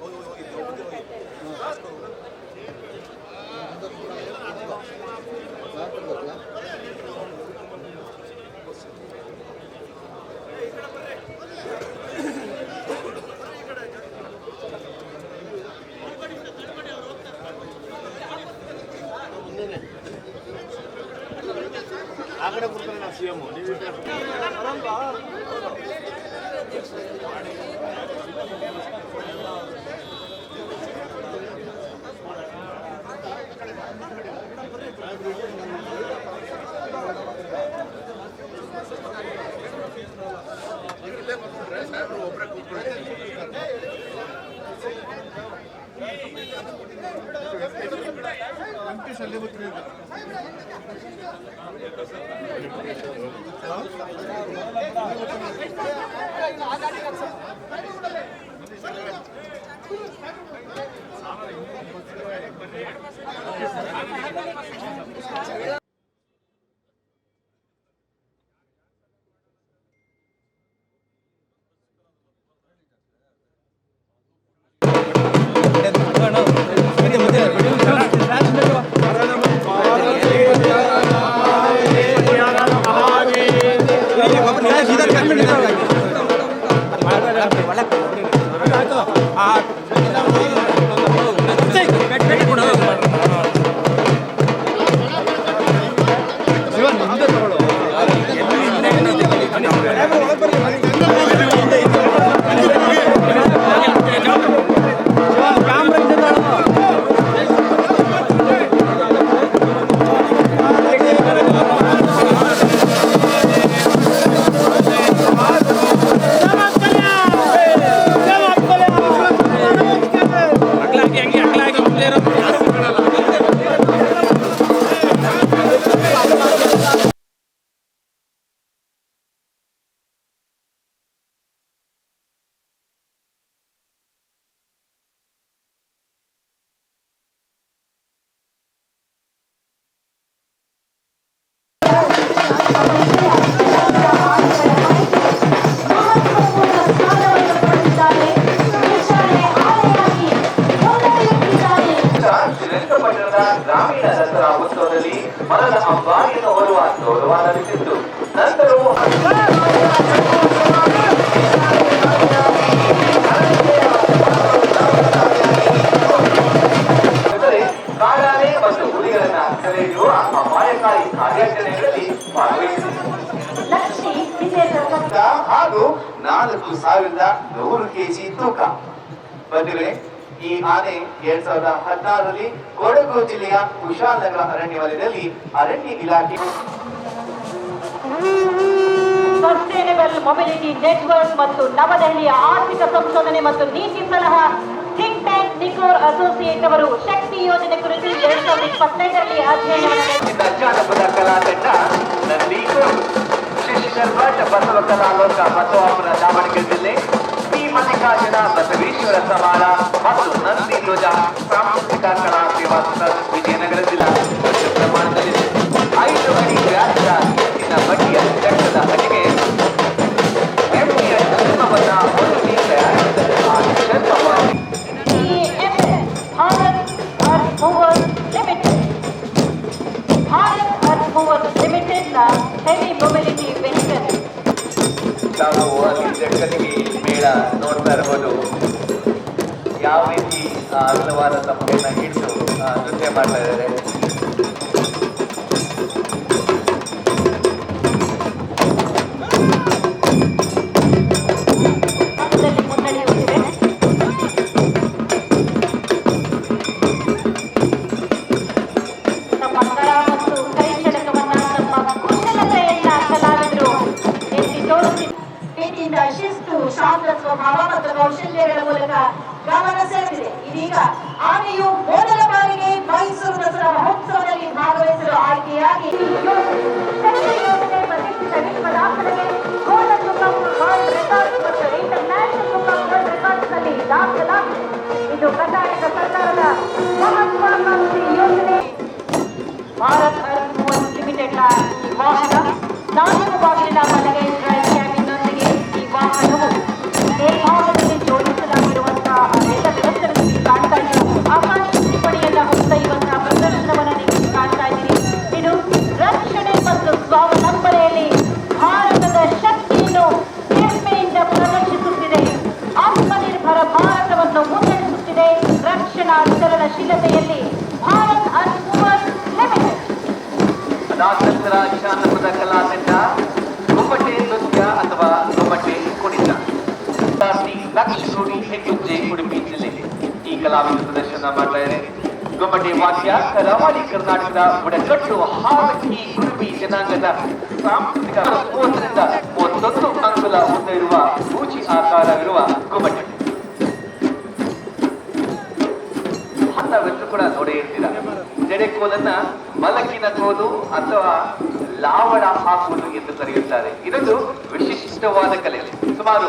Oy oy oy. ಕಡೆ ಕೊಡ್ತಾರೆ ನಾವು ಸಿ ಎಂ ನೀವು ಕಡೆ ಕೂತ್ಕೊಳ್ಳಿ. ಶ್ರೀರಂಗಪಟ್ಟಣದ ಹಾಗೂ ನಾಲ್ಕು ಸಾವಿರದ ನೂರು ಕೆಜಿ ತೂಕ. ಬಂಧುಗಳೇ ಈ ಆನೆ ಎರಡ್ ಸಾವಿರದ ಹದಿನಾರರಲ್ಲಿ ಕೊಡಗು ಜಿಲ್ಲೆಯ ಕುಶಾಲನಗರ ಅರಣ್ಯ ವಲಯದಲ್ಲಿ ಅರಣ್ಯ ಇಲಾಖೆ ಸಸ್ಟೈನಬಲ್ ಮೊಬಿಲಿಟಿ ನೆಟ್ವರ್ಕ್ ಮತ್ತು ನವದೆಹಲಿಯ ಆರ್ಥಿಕ ಸಂಶೋಧನೆ ಮತ್ತು ನೀತಿ ಸಲಹಾ ಥಿಂಕ್ ಟ್ಯಾಂಕ್ ನಿಕೋರ್ ಅಸೋಸಿಯೇಟ್ ಅವರು ಶಕ್ತಿ ಯೋಜನೆ ಕುರಿತು ಎರಡ್ ಸಾವಿರದ ಇಪ್ಪತ್ತೈದರಲ್ಲಿ ಅಧ್ಯಯನವನ್ನು ನಡೆಸಿದರು. ಇಂದ ಜಾನಪದ ಕಲಾ ತಂಡ ನಂದೀಕೋಡು ಶಶಿಧರ್ ಭಟ್ ಬಸವ ಕಲಾಲೋಕ ಬಸವಾಪುರ ದಾವಣಗೆರೆ ಜಿಲ್ಲೆ ಶ್ರೀ ಮಲ್ಲಿಕಾರ್ಜುನ ಬಸವೇಶ್ವರ ಸಮಾಳ ಮತ್ತು ನಂದಿ ಧ್ವಜ ಸಾಂಸ್ಕೃತಿಕ ಕಲಾ ಸೇವಾ ಟ್ರಸ್ಟ್ ವಿಜಯನಗರ ಜಿಲ್ಲಾ ದೊಡ್ಡ ಪ್ರಮಾಣದಲ್ಲಿದೆ ಐದು ಅಡಿ ವ್ಯಾಸದ ಇಟ್ಟಿನ ಬಡ್ಡಿಯ ಚಕ್ರದ ಅಡಿಗೆ ಎಮ್ಮೆಯ ಚರ್ಮವನ್ನ ಒಣಗಿ ತಯಾರಿಸಿದ ಆ ಚರ್ಮವನ್ನು ತಾವು ಜಗತ್ತಿಗೆ ಮೇಳ ನೋಡ್ತಾ ಇರ್ಬೋದು. ಯಾವ ರೀತಿ ಆ ಅಗಲವಾದ ತಪ್ಪೆಯನ್ನು ಹಿಡಿದು ನೃತ್ಯ ಮಾಡ್ತಾ ಇದ್ದಾರೆ. ಪ್ರೀತಿಯಿಂದ ಶಿಸ್ತು ಶಾಂತ ಸ್ವಭಾವ ಮತ್ತು ಕೌಶಲ್ಯಗಳ ಮೂಲಕ ಗಮನ ಸೆಳೆದಿದೆ. ಇದೀಗ ಆನೆಯು ಮೊದಲ ಬಾರಿಗೆ ಮೈಸೂರು ದಸರಾ ಮಹೋತ್ಸವದಲ್ಲಿ ಭಾಗವಹಿಸಲು ಆಯ್ಕೆಯಾಗಿ ಇದು ಕರ್ನಾಟಕ ಸರ್ಕಾರದ ಮಹತ್ವಾಕಾಂಕ್ಷಿ ಯೋಜನೆ. ಭಾರತ್ ಅರ್ತ್ ಮೂವತ್ ಲಿಮಿಟೆಡ್ನ ಲಕ್ಷ ಕೋಟಿ ಹೆಗ್ಗುಜ್ಜೆ ಉಡುಪಿ ಜಿಲ್ಲೆ ಈ ಕಲಾವಿದ ಪ್ರದರ್ಶನ ಮಾಡ್ತಾ ಇದೆ ಗೊಮ್ಮಟೆ ವಾಕ್ಯ ಕರಾವಳಿ ಕರ್ನಾಟಕದ ಬುಡಕಟ್ಟು ಹಾಕಿ ಕುರುಬಿ ಜನಾಂಗದ ಸಾಂಸ್ಕೃತಿಕ ಮೂವತ್ತರಿಂದ ಮೂವತ್ತೊಂದು ಅಂಗುಲ ಉದ್ದ ಇರುವ ಸೂಚಿ ಆಕಾರವಿರುವ ಗೊಮ್ಮಟೆ ಹಂತವೆಲ್ಲೂ ಕೂಡ ನೋಡೇ ಇರ್ತೀರ. ಜಡೆಕೋಲನ್ನ ಮಲಕಿನ ಕೋಲು ಅಥವಾ ಲಾವಣ ಹಾಕುವುದು ಎಂದು ಕರೆಯುತ್ತಾರೆ. ಇದೊಂದು ವಿಶಿಷ್ಟವಾದ ಕಲೆ. ಸುಮಾರು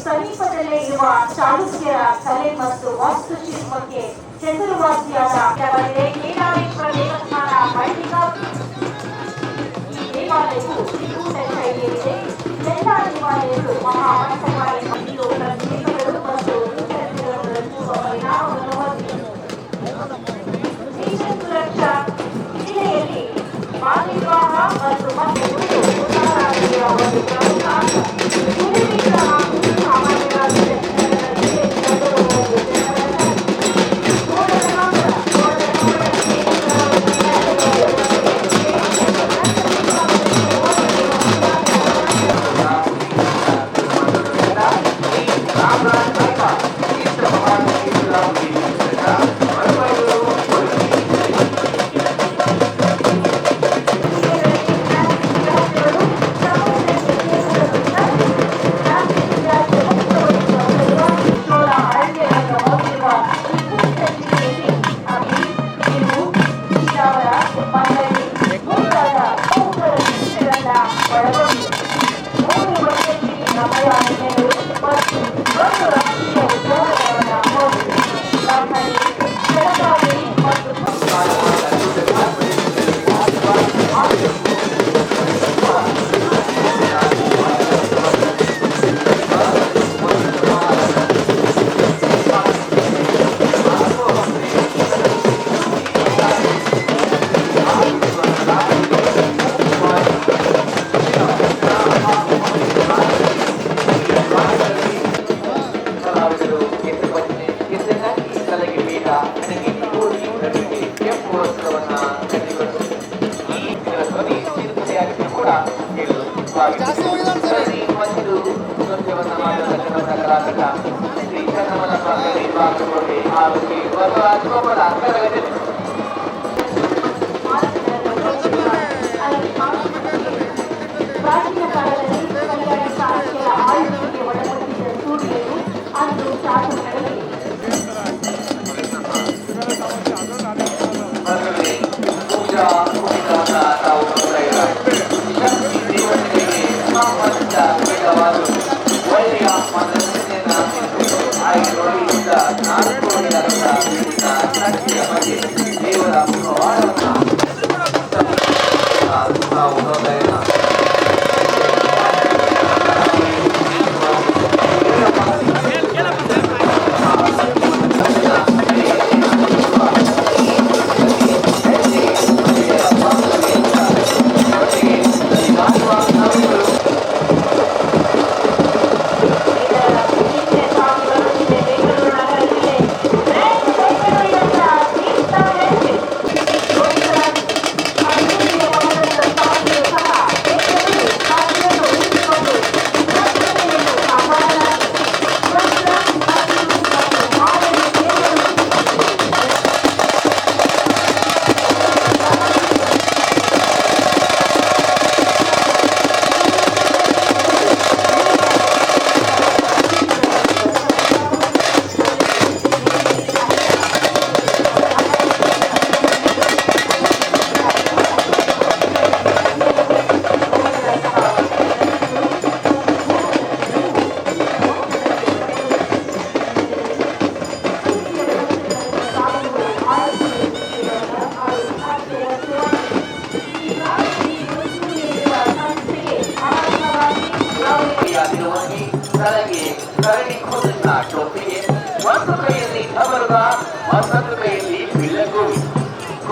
ಸಮೀಪದಲ್ಲೇ ಇರುವ ಚಾಲುಕ್ಯರ ಕಲೆ ಮತ್ತು ವಾಸ್ತುಶಿಲ್ಪಕ್ಕೆ ಹೆಸರುವಾಸಿಯಾದ ಕೆಲವರಿಗೆ ಕೇದಾರೇಶ್ವರ ದೇವಸ್ಥಾನ ಬಳಿಕ ಈ ದೇವಾಲಯವು ತ್ರಿಕೂಟ ಶೈಲಿಯಲ್ಲಿದೆ ಎಲ್ಲ ದೇವಾಲಯಗಳು ಮಹಾಮಂಟಪ ಎಂಬ ಪ್ರತಿಮೆಗಳು ಮತ್ತು ಪರಿಣಾಮವನ್ನು ಹೊಂದಿದೆ ಸುರಕ್ಷಾ ಜಿಲ್ಲೆಯಲ್ಲಿ ಕಾರ್ಯನಿರ್ವಾಹ ಮತ್ತು ಮತ್ತು ಉದಾಹರಣೆಯ ಒಂದು आरोग्य ఉదయం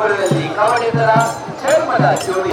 ಗುರುವಿನಲ್ಲಿ ಕವಡಿತರ ಚರ್ಮದ ಜೋಡಿ.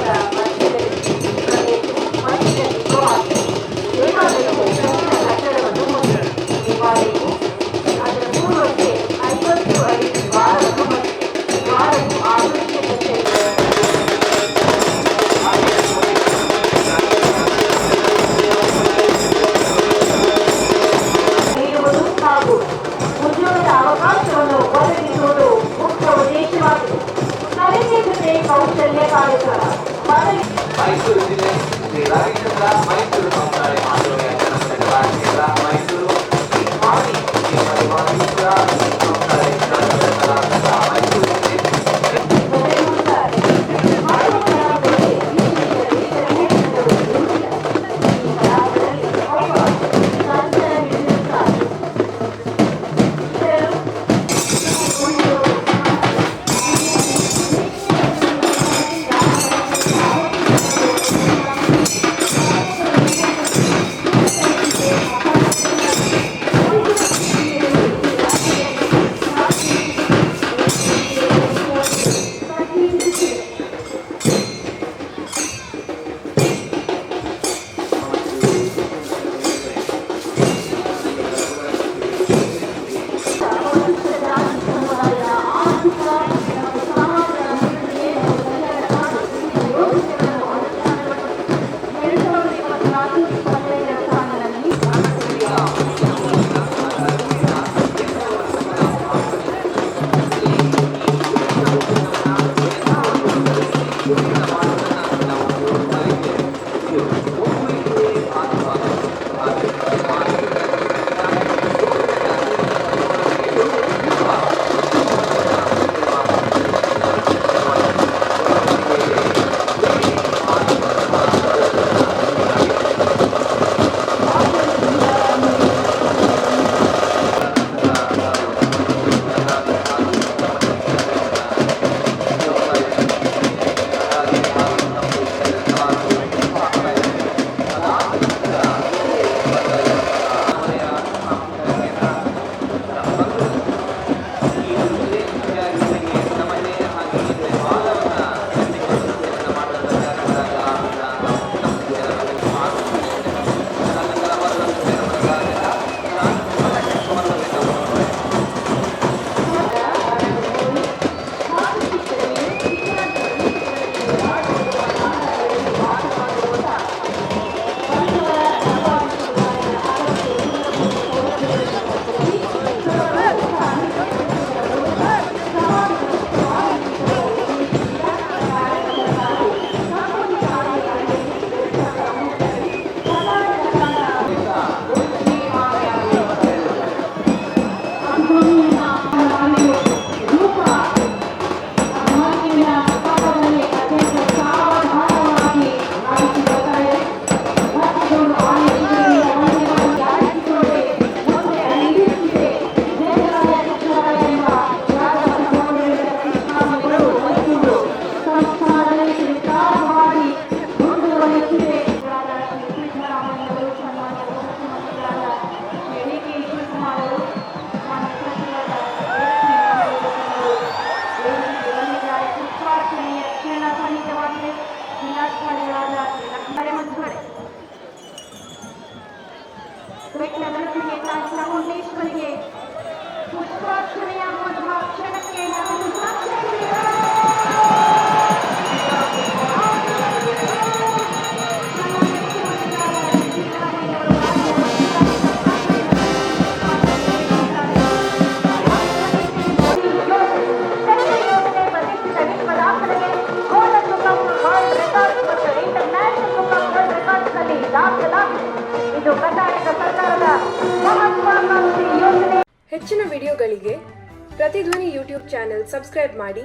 ಚಾನೆಲ್ ಸಬ್ಸ್ಕ್ರೈಬ್ ಮಾಡಿ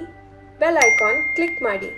ಬೆಲ್ ಐಕಾನ್ ಕ್ಲಿಕ್ ಮಾಡಿ.